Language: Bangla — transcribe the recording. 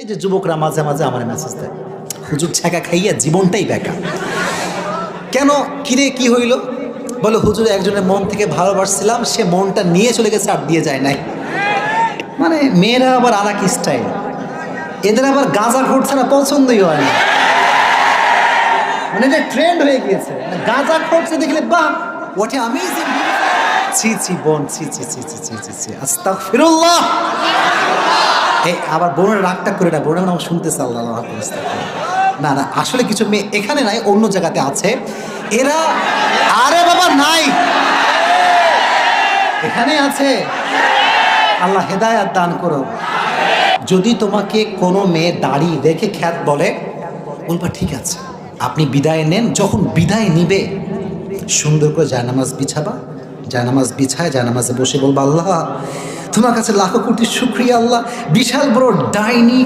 এই যে যুবকরা মাঝে মাঝে আমার মেসেজ দেয়, হুজুর ছ্যাঁকা খাইয়া জীবনটাই বেকা কেন? কিরে, কি হইল? বলে, হুজুর, একজনের মন থেকে ভালোবাসছিলাম, সে মনটা নিয়ে চলে গেছে আর দিয়ে যায় নাই। মানে মেয়েরা আবার আর এক স্টাইল এদের আবার গাঁজা ঘুরছে না পছন্দই হয় না। মানে এটা ট্রেন্ড হয়ে গিয়েছে। মানে গাঁজা ঘুরছে দেখলে, বাহ হোয়াট অ্যামেজিং ছি ছি, বোন, ছি ছি ছি ছি ছি ছি ছি, আস্তাগফিরুল্লাহ। এই আবার বোনের রাগটা করে না বোনের আমার শুনতেছে আল্লাহ। না না, আসলে কিছু মেয়ে এখানে নাই, অন্য জায়গাতে আছে। এরা, আরে বাবা, নাই। এখানে আছে। আল্লাহ হেদায়াত দান করো যদি তোমাকে কোনো মেয়ে দাড়ি রেখে খ্যাত বলে, বলবা, ঠিক আছে, আপনি বিদায় নেন, যখন বিদায় নিবে, সুন্দর করে জায়নামাজ বিছাবা, জায়নামাজ বিছায়, জায়নামাজে বসে বলবা, আল্লাহ তোমার কাছে লাখো কোটি শুক্রিয়া আল্লাহ। বিশাল বড় ডাইনি